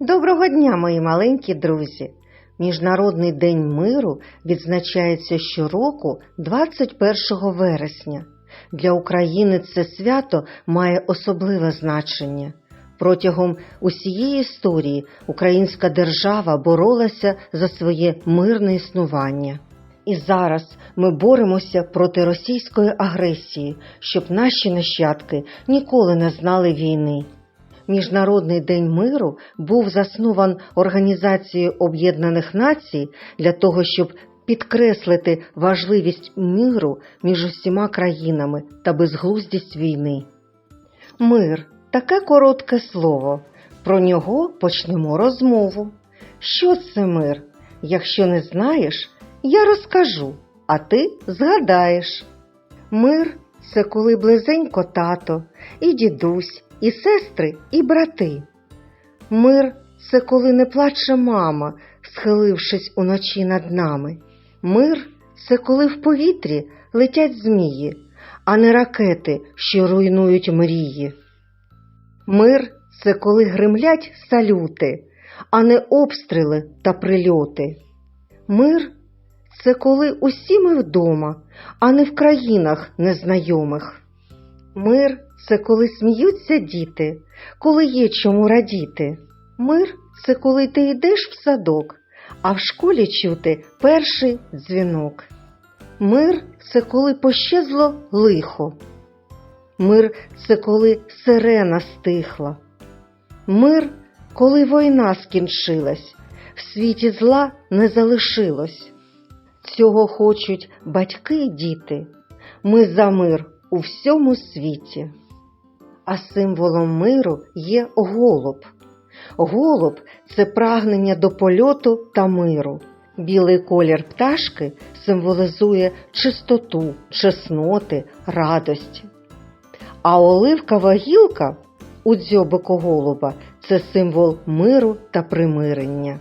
Доброго дня, мої маленькі друзі! Міжнародний день миру відзначається щороку 21 вересня. Для України це свято має особливе значення. Протягом усієї історії українська держава боролася за своє мирне існування. І зараз ми боремося проти російської агресії, щоб наші нащадки ніколи не знали війни. Міжнародний день миру був заснований Організацією Об'єднаних Націй для того, щоб підкреслити важливість миру між усіма країнами та безглуздість війни. Мир таке коротке слово. Про нього почнемо розмову. Що це мир? Якщо не знаєш, я розкажу, а ти згадаєш. Мир це коли близенько тато, і дідусь, і сестри, і брати. Мир це коли не плаче мама, схилившись уночі над нами. Мир це коли в повітрі летять змії, а не ракети, що руйнують мрії. Мир це коли гримлять салюти, а не обстріли та прильоти. Мир це коли усі ми вдома, а не в країнах незнайомих. Мир це коли сміються діти, коли є чому радіти. Мир це коли ти йдеш в садок, а в школі чути перший дзвінок. Мир це коли пощезло лихо. Мир це коли сирена стихла. Мир, коли війна скінчилась, в світі зла не залишилось. Цього хочуть батьки діти. Ми за мир у всьому світі. А символом миру є голуб. Голуб це прагнення до польоту та миру. Білий колір пташки символізує чистоту, чесноти, радості. А оливкова гілка у дзьобику голуба це символ миру та примирення.